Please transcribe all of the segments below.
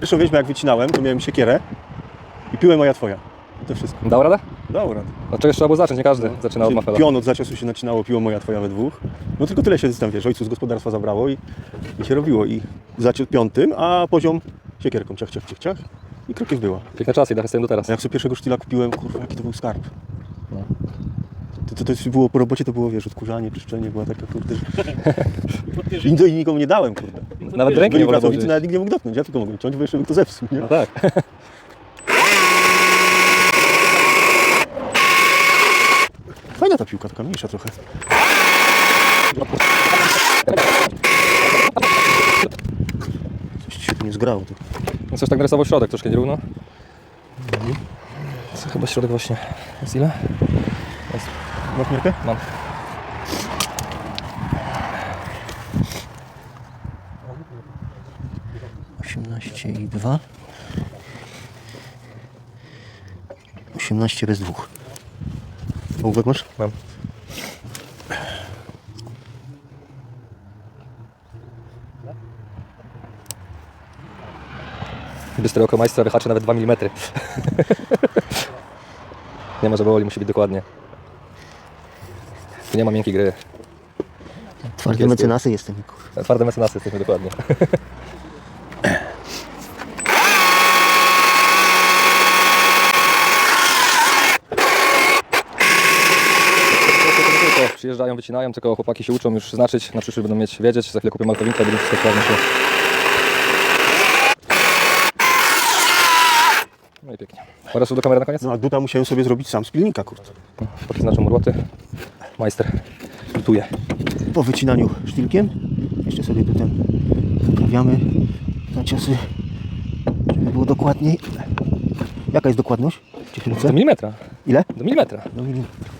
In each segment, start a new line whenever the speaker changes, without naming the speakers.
Pierwszą wieźmę jak wycinałem, to miałem siekierę i piłem moja twoja. I to wszystko.
Dał radę?
Dobra.
No czegoś trzeba było zacząć, nie każdy zaczyna od mafela.
Pion od zaciosu się nacinało, piło moja twoja we dwóch. No tylko tyle się tam, wiesz, ojcu z gospodarstwa zabrało i, i się robiło. I zaciął piątym, a poziom siekierką, ciach, ciach, ciach, ciach. I krokiew była.
Piękne czasy tak jestem do teraz.
Jak sobie pierwszego sztyla kupiłem, kurwa, jaki to był skarb.
No.
To, to, to było po robocie, to było, wiesz, odkurzanie, czyszczenie, była taka, kurde, że... I nikomu nie dałem, kurde.
Nawet ręki
Byli
nie wolno
pracownicy,
włożyć.
nawet nikt nie mógł dotknąć, ja tylko mogłem ciąć, bo jeszcze by to zepsuł, nie?
No tak.
Fajna ta piłka, taka mniejsza trochę. Coś ci się tu nie zgrało. To.
No coś tak narysował środek troszkę nierówno. Co chyba środek właśnie. Jest ile? Jest.
Masz miarkę?
Mam.
Osiemnaście i dwa. Osiemnaście bez dwóch. Ołówek masz?
Mam. Bystre oko majstra wyhaczy nawet 2 mm. nie ma, że boli, musi być dokładnie. Tu nie ma miękkiej gry.
Twarde mecenasy jestem.
Twarde mecenasy jesteśmy dokładnie. Tylko Przyjeżdżają, wycinają, tylko chłopaki się uczą już znaczyć, na przyszłość będą mieć wiedzieć, za chwilę kupię malkowinkę, będzie wszystko sprawnie szło. No i pięknie. Oraz do kamery na koniec?
No a duta musiałem sobie zrobić sam z pilnika, kurde.
Chłopaki znaczą urłoty. Majster lutuje.
Po wycinaniu sztilkiem jeszcze sobie tutaj poprawiamy zaciosy, żeby było dokładniej. Jaka jest dokładność?
Do milimetra.
Ile?
Do milimetra.
Do milimetra.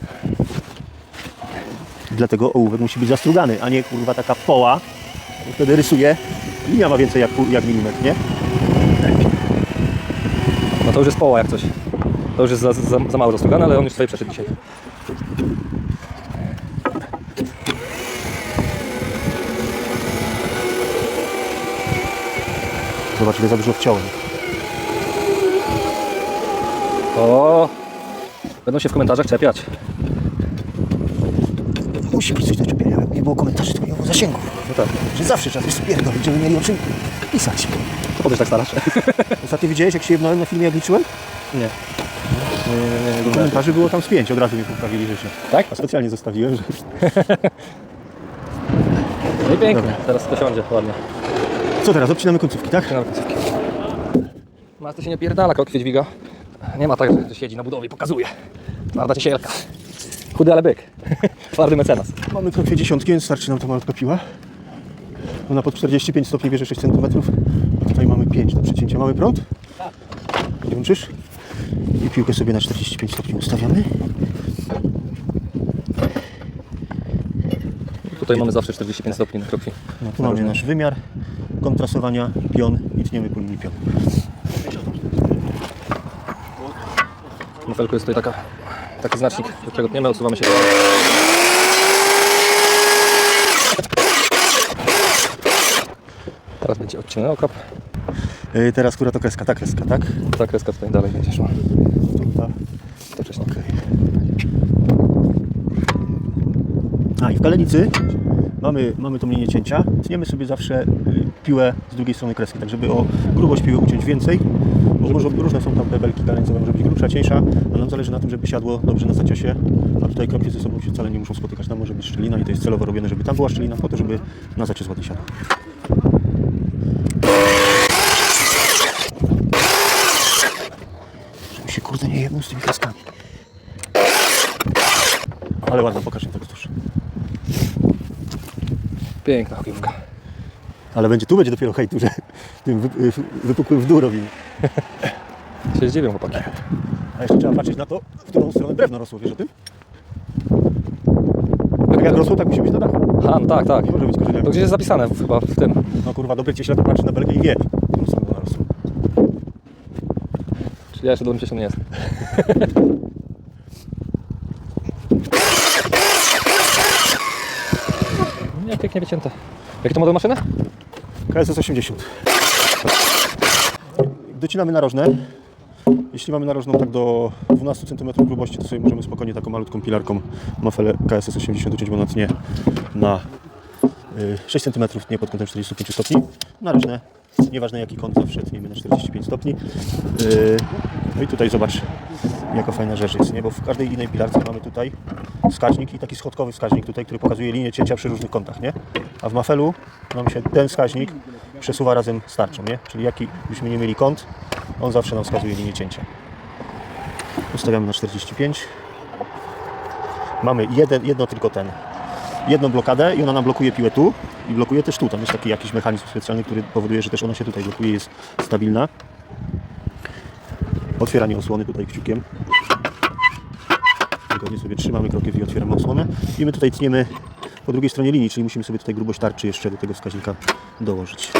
Dlatego ołówek musi być zastrugany, a nie kurwa taka poła. Wtedy rysuje. Linia ma więcej jak, jak milimetr, nie?
No to już jest poła jak coś. To już jest za, za, za mało zastrugane, ale on już sobie przeszedł dzisiaj.
Zobacz ile za dużo wciąłem.
O! Będą się w komentarzach czepiać.
Musi być coś do czepienia. Jak nie było komentarzy, to nie było zasięgów.
No tak.
Że zawsze trzeba coś spierdolić, żeby mieli o czym pisać.
To się tak starasz.
Ostatnio widziałeś, jak się jebnąłem na filmie, jak liczyłem?
Nie. Nie, nie, nie,
Komentarzy było tam z pięć, od razu mi poprawili rzeczy.
Tak?
A specjalnie zostawiłem, że...
No i pięknie. Teraz to siądzie ładnie.
Co teraz? Obcinamy końcówki, tak?
Finał końcówki. Mas to się nie pierdala, kokwie dźwiga. Nie ma tak, że siedzi na budowie i pokazuje. Twarda ciesielka. Chudy, ale byk. Twardy mecenas.
Mamy krokwie dziesiątki, więc starczy nam ta malutka piła. Ona pod 45 stopni bierze 6 cm. A tutaj mamy 5 do przecięcia. Mamy prąd? Tak. Włączysz? I piłkę sobie na 45 stopni ustawiamy.
Tutaj mamy zawsze 45 stopni na krokwi.
No, tu mamy nasz wymiar kontrasowania, pion i tniemy po linii pionu.
Na felku jest tutaj taka, taki znacznik, do którego tniemy, odsuwamy się. Teraz będzie odcinek okap.
Yy, teraz która to kreska? Ta kreska, tak?
Ta kreska tutaj dalej będzie szła.
Ta.
To wcześniej.
Okej. A i w kalenicy mamy, mamy tą linię cięcia. Tniemy sobie zawsze y, piłę z drugiej strony kreski, tak żeby o grubość piły uciąć więcej. Różne są tam pebelki kalenicowe, może być grubsza, cieńsza, a nam zależy na tym, żeby siadło dobrze na zaciosie. A tutaj kropki ze sobą się wcale nie muszą spotykać. Tam może być szczelina i to jest celowo robione, żeby tam była szczelina po to, żeby na zacios ładnie siadło. Żeby się kurde nie jedną z tymi kreskami. Ale ładna, pokaż mi tego tuż.
Piękna hokiewka.
Ale będzie tu będzie dopiero hejtu, że tym wy, wy, wypukłym w dół robimy.
Się zdziwią chłopaki.
A jeszcze trzeba patrzeć na to, w którą stronę drewno rosło, wiesz o tym? Tak jak rosło, tak musi być na dachu.
A, no tak, tak.
Nie może być korzeniami.
To gdzieś jest zapisane w- chyba w tym.
No kurwa, dobry cieśla to patrzy na belgę i wie, w którą stronę ona rosła.
Czyli ja jeszcze dobrym cieślą nie jestem. Nie, pięknie wycięte. Jaki to model maszyny?
KSS 80. docinamy narożne. Jeśli mamy narożną tak do 12 cm grubości, to sobie możemy spokojnie taką malutką pilarką Mafele KSS 80 uciąć, bo ona tnie na y, 6 cm, nie pod kątem 45 stopni. Narożne, nieważne jaki kąt, zawsze tniemy na 45 stopni. Y, No i tutaj zobacz, jaka fajna rzecz jest, nie? bo w każdej innej pilarce mamy tutaj wskaźnik i taki schodkowy wskaźnik tutaj, który pokazuje linię cięcia przy różnych kątach, nie? A w Mafelu nam się ten wskaźnik przesuwa razem z tarczą, nie? Czyli jaki byśmy nie mieli kąt, on zawsze nam wskazuje linię cięcia. Ustawiamy na 45. Mamy jeden, jedno tylko ten, jedną blokadę i ona nam blokuje piłę tu i blokuje też tu. Tam jest taki jakiś mechanizm specjalny, który powoduje, że też ona się tutaj blokuje, jest stabilna. Otwieranie osłony tutaj kciukiem. Wygodnie sobie trzymamy krokiew i otwieramy osłonę. I my tutaj tniemy po drugiej stronie linii, czyli musimy sobie tutaj grubość tarczy jeszcze do tego wskaźnika dołożyć.